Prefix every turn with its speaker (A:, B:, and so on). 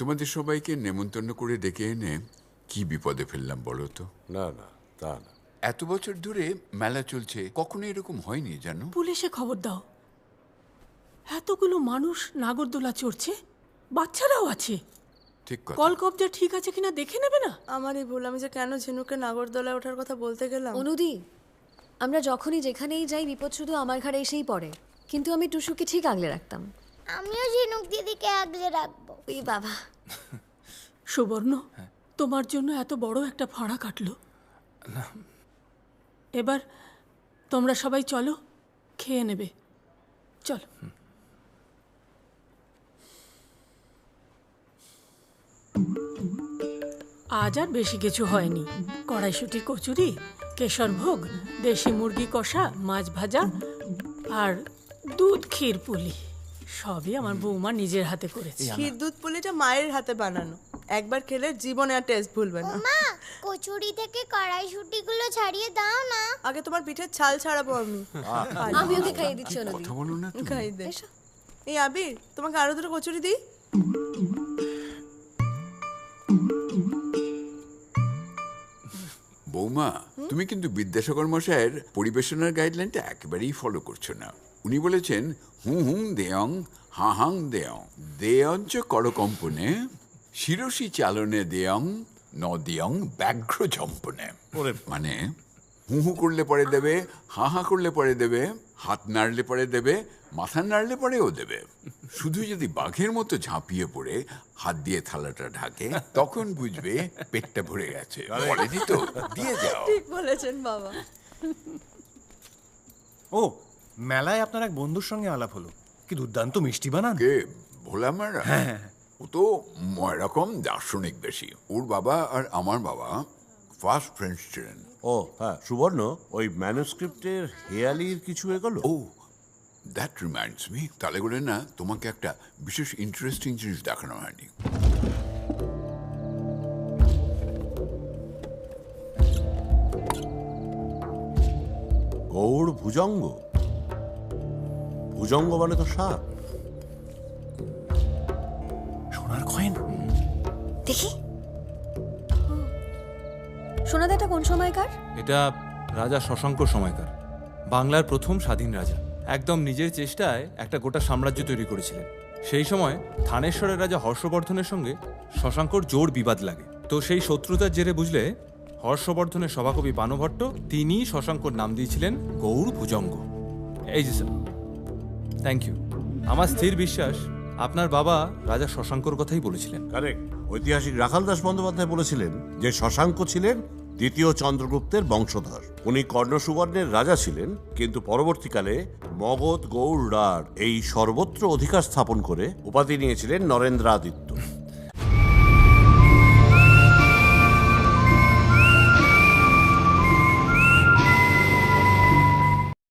A: তোমাদের সবাইকে নেমন্তন্ন করে ডেকে এনে কি বিপদে ফেললাম বলো তো?
B: না না তা না।
A: এত বছর ধরে মেলা চলছে কখনো এরকম হয়নি জানো?
C: পুলিশে খবর দাও। এতগুলো মানুষ নাগরদোলা চড়ছে বাচ্চারাও আছে।
A: ঠিক কথা।
C: কল কবজা ঠিক আছে কিনা দেখে নেবে না?
D: আমারই ভুল আমি যে কেন ঝিনুকে নাগরদোলায় ওঠার কথা বলতে গেলাম?
E: অনুদি আমরা যখনই যেখানেই যাই বিপদ শুধু আমার ঘাড়ে এসেই পড়ে। কিন্তু আমি টুসুকে ঠিক আগলে রাখতাম।
F: আমিও ঝিনুক দিদিকে আগলে রাখব।
E: এই বাবা।
C: সুবর্ণ তোমার জন্য এত বড় একটা ফাঁড়া কাটলো। এবার তোমরা সবাই চলো খেয়ে নেবে। চলো। আজ আর বেশি কিছু হয়নি। কড়াইশুটি কচুরি কেশর ভোগ দেশি মুরগি কষা মাছ ভাজা আর দুধ ক্ষীর পুলি। সবই আমার বৌমা নিজের হাতে করেছে।
D: ক্ষীর দুধ পুলিটা মায়ের হাতে বানানো। একবার খেলে জীবনে আর টেস্ট ভুলবে না।
F: মা কচুরি থেকে কড়াইশুটিগুলো ছাড়িয়ে দাও না।
D: আগে তোমার পিঠের ছাল ছাড়াবো আমি।
E: আমি ওকে খাইয়ে দিচ্ছি অনুদি
A: কথা বলো না তুমি?
D: খাই দে। এই আবির তোমাকে আরও দুটো কচুরি দিই?
A: বৌমা তুমি কিন্তু বিদ্যাসাগর মশাইয়ের পরিবেশনার গাইডলাইনটা একেবারেই ফলো করছ না। উনি বলেছেন হুঁ হুং দেয়ং হা হাং দেয়ং। দেয়ঞ্চ করকম্পনে শিরসি চালনে দেয়ং ন দেয়ং ব্যাঘ্র চম্পনে মানে হু হু করলে পরে দেবে হা হা করলে পরে দেবে হাত নাড়লে পরে দেবে মাথা নাড়লে পরেও দেবে। শুধু যদি বাঘের মতো ঝাঁপিয়ে পড়ে হাত দিয়ে থালাটা ঢাকে তখন বুঝবে পেটটা ভরে গেছে। বলেনি তো? দিয়ে যাও।
D: ঠিক বলেছেন বাবা।
G: ও মেলায় আপনার এক বন্ধুর সঙ্গে আলাপ হলো। কি দুর্দান্ত মিষ্টি বানান।
A: কে? ভোলা মারা হ্যাঁ। ও তো এরকম দার্শনিক বেশি। ওর বাবা আর আমার বাবা ফার্স্ট ফ্রেন্ডস ছিলেন।
B: ও হ্যাঁ সুবর্ণ ওই ম্যানুস্ক্রিপ্টের হেয়ালির কিছু এগোলো?
A: ও দ্যাট রিমাইন্ডস মি তাহলে করে না তোমাকে একটা বিশেষ ইন্টারেস্টিং জিনিস দেখানো হয়নি।
B: গৌড় ভুজঙ্গ ভুজঙ্গ মানে তো সাপ।
G: সোনার কয়েন?
E: দেখি। সোনাদাটা কোন সময়কার?
H: এটা রাজা শশাঙ্ক সময়কার। বাংলার প্রথম স্বাধীন রাজা। একদম নিজের চেষ্টায় একটা গোটা সাম্রাজ্য তৈরি করেছিলেন। সেই সময় থানেশ্বরের রাজা হর্ষবর্ধনের সঙ্গে শশাঙ্কর জোর বিবাদ লাগে। তো সেই শত্রুতার জেরে বুঝলে হর্ষবর্ধনের সভাকবি বানভট্ট তিনি শশাঙ্কর নাম দিয়েছিলেন গৌড় ভুজঙ্গ। এই যে স্যার থ্যাংক ইউ আমার স্থির বিশ্বাস, আপনার বাবা রাজা শশাঙ্কর কথাই বলেছিলেন।
B: কারেক্ট ঐতিহাসিক রাখাল দাস বন্দ্যোপাধ্যায় বলেছিলেন যে শশাঙ্ক ছিলেন দ্বিতীয় চন্দ্রগুপ্তের বংশধর। উনি কর্ণ সুবর্ণের রাজা ছিলেন, কিন্তু পরবর্তীকালে মগধ গৌড় এই সর্বত্র অধিকার স্থাপন করে উপাধি নিয়েছিলেন নরেন্দ্রাদিত্য।